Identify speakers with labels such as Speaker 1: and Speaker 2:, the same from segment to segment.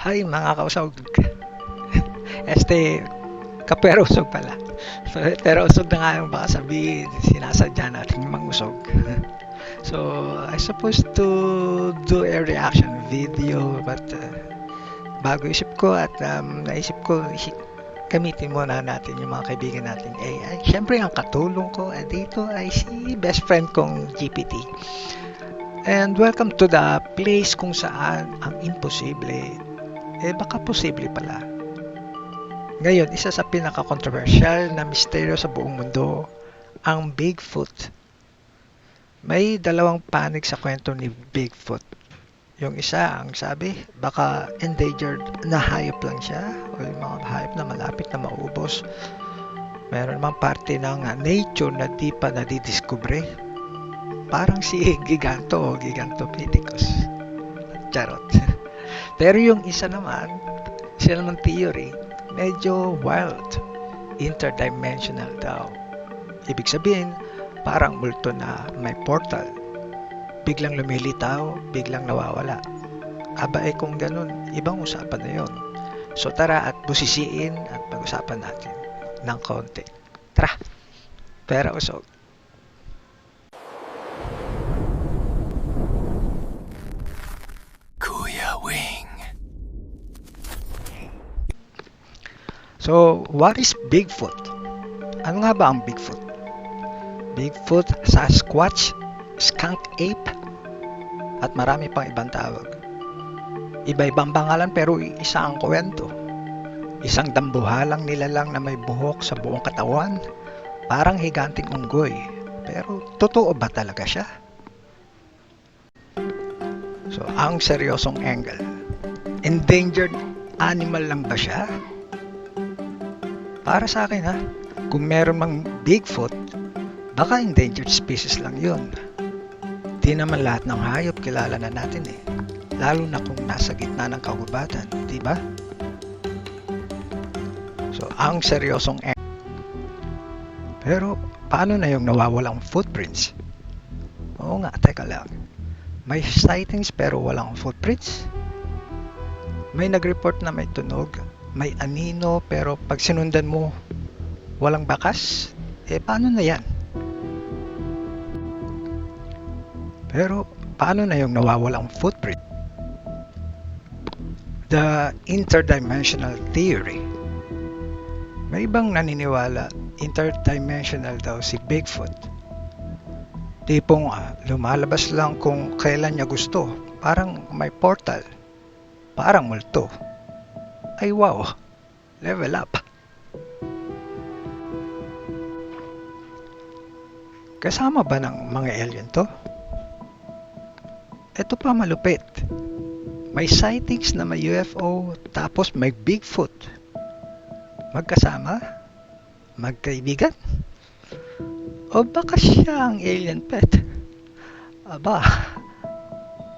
Speaker 1: Hi mga kausog. Este, kapero usog pala. Pero usog na nga yung baka sabihin, sinasadya natin mangusog. So, I supposed to do a reaction video but uh, bago isip ko at um, naisip ko gamitin muna natin yung mga kaibigan natin. Eh, ay, syempre ang katulong ko eh, dito ay si best friend kong GPT. And welcome to the place kung saan ang imposible eh baka posible pala. Ngayon, isa sa pinaka-controversial na misteryo sa buong mundo, ang Bigfoot. May dalawang panig sa kwento ni Bigfoot. Yung isa, ang sabi, baka endangered na hayop lang siya o yung mga hayop na malapit na maubos. Meron namang parte ng nature na di pa nadidiskubre. Parang si Giganto o Gigantopithecus. Charot. Pero yung isa naman, siya naman theory, medyo wild. Interdimensional daw. Ibig sabihin, parang multo na may portal. Biglang lumilitaw, biglang nawawala. Aba eh kung ganun, ibang usapan na yon. So tara at busisiin at pag-usapan natin ng konti. Tara! Pera usog. So, what is Bigfoot? Ano nga ba ang Bigfoot? Bigfoot, Sasquatch, Skunk Ape, at marami pang ibang tawag. Iba-ibang pangalan pero isa ang kwento. Isang dambuhalang nilalang na may buhok sa buong katawan, parang higanting unggoy. Pero totoo ba talaga siya? So, ang seryosong angle. Endangered animal lang ba siya? Para sa akin ha, kung meron mang Bigfoot, baka endangered species lang yun. Di naman lahat ng hayop kilala na natin eh. Lalo na kung nasa gitna ng kagubatan, di ba? So, ang seryosong e- Pero, paano na yung nawawalang footprints? Oo nga, teka lang. May sightings pero walang footprints? May nag-report na may tunog, may anino pero pag sinundan mo walang bakas, eh paano na yan? Pero paano na yung nawawalang footprint? The interdimensional theory. May ibang naniniwala interdimensional daw si Bigfoot. Tipong ah, lumalabas lang kung kailan niya gusto. Parang may portal. Parang multo. Ay wow, level up. Kasama ba ng mga alien to? Ito pa malupit. May sightings na may UFO tapos may Bigfoot. Magkasama? Magkaibigan? O baka siya ang alien pet? Aba,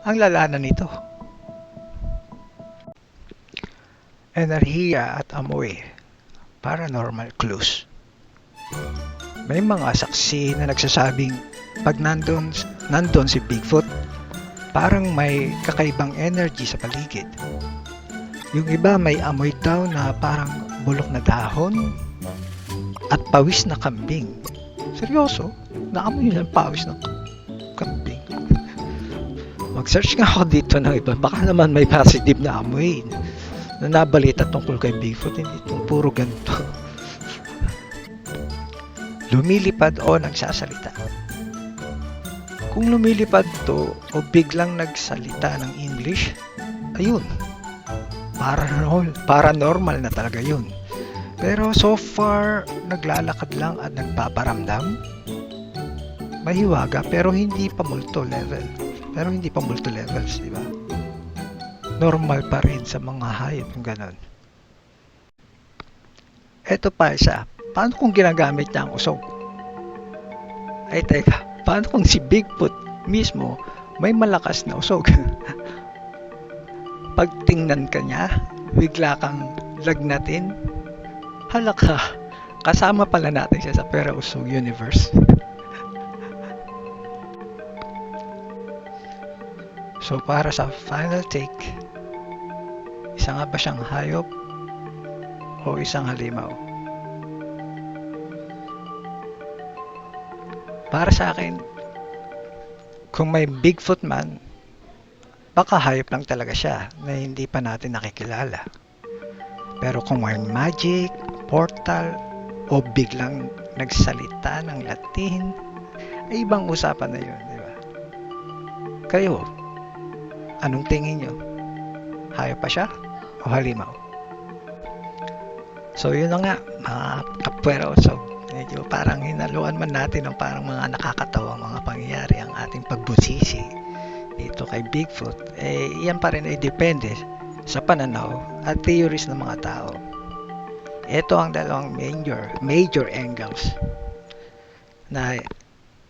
Speaker 1: ang lala na nito. Enerhiya at amoy, paranormal clues. May mga saksi na nagsasabing pag nandun, nandun si Bigfoot, parang may kakaibang energy sa paligid. Yung iba may amoy daw na parang bulok na dahon at pawis na kambing. Seryoso? Naamoy ng pawis ng kambing. Mag-search nga ako dito ng iba. Baka naman may positive na amoy na nabalita tungkol kay Bigfoot, hindi itong puro ganito. lumilipad o nagsasalita. Kung lumilipad to o biglang nagsalita ng English, ayun, paranormal, paranormal na talaga yun. Pero so far, naglalakad lang at nagpaparamdam. Mahiwaga pero hindi pa multo level. Pero hindi pa multo levels, di ba? Normal pa rin sa mga hayop yung ganon. Ito pa isa, paano kung ginagamit niya ang usog? Ay teka, paano kung si Bigfoot mismo may malakas na usog? Pag tingnan ka niya, bigla kang lagnatin, halaka, kasama pala natin siya sa Pera Usog Universe. So para sa final take, Isa nga ba siyang hayop o isang halimaw? Para sa akin, kung may Bigfoot man, baka hayop lang talaga siya na hindi pa natin nakikilala. Pero kung may magic, portal, o biglang nagsalita ng Latin, ay ibang usapan na yun, di ba? Kayo, anong tingin nyo? Hayop pa siya o halimaw? So yun na nga, mga kapwera so medyo parang hinaluan man natin ng parang mga nakakatawang mga pangyayari ang ating pagbusisi dito kay Bigfoot, eh yan pa rin ay depende sa pananaw at theories ng mga tao. Ito ang dalawang major, major angles na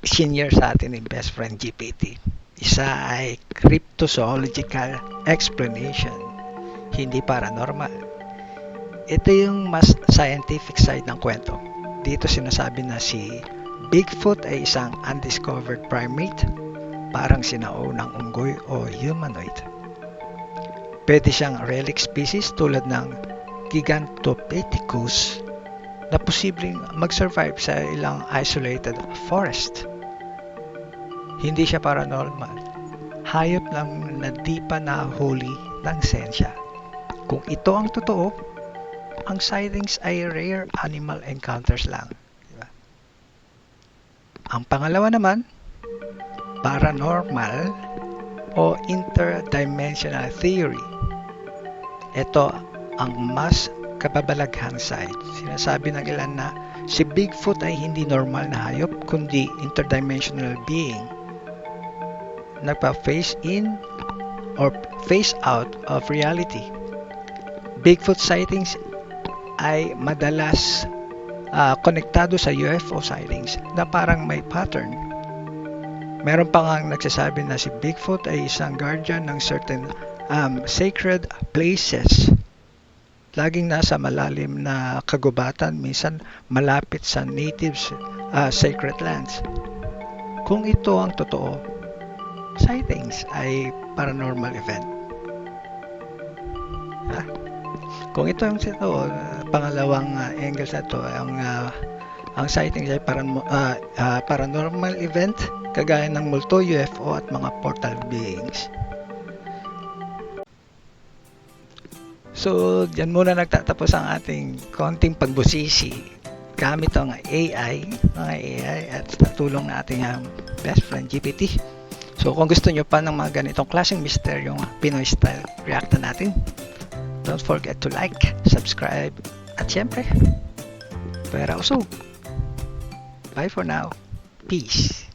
Speaker 1: senior sa atin ni best friend GPT. Isa ay cryptozoological explanation, hindi paranormal. Ito yung mas scientific side ng kwento. Dito sinasabi na si Bigfoot ay isang undiscovered primate, parang sinaunang unggoy o humanoid. Pwede siyang relic species tulad ng Gigantopithecus na posibleng mag-survive sa ilang isolated forest. Hindi siya paranormal. Hayop lang na di pa nahuli ng sensya. Kung ito ang totoo, ang sightings ay rare animal encounters lang. Diba? Ang pangalawa naman, paranormal o interdimensional theory. Ito ang mas kababalaghang side. Sinasabi ng ilan na si Bigfoot ay hindi normal na hayop kundi interdimensional being. Nagpa-face in or face out of reality. Bigfoot sightings ay madalas ah, konektado sa UFO sightings na parang may pattern. Meron pa nga nagsasabi na si Bigfoot ay isang guardian ng certain um, sacred places. Laging nasa malalim na kagubatan, minsan malapit sa natives ah, sacred lands. Kung ito ang totoo, sightings ay paranormal event. Ha? Kung ito ang totoo, ah, pangalawang ah, angle ito, ang ah, ang sightings ay paran- ah, ah, paranormal event kagaya ng multo, UFO at mga portal beings. So, dyan muna nagtatapos ang ating konting pagbusisi gamit ang AI, mga AI at tulong ng ating um, best friend GPT. So, kung gusto nyo pa ng mga ganitong klaseng misteryong Pinoy style react na natin, don't forget to like, subscribe, at syempre, pera usog. Bye for now. Peace.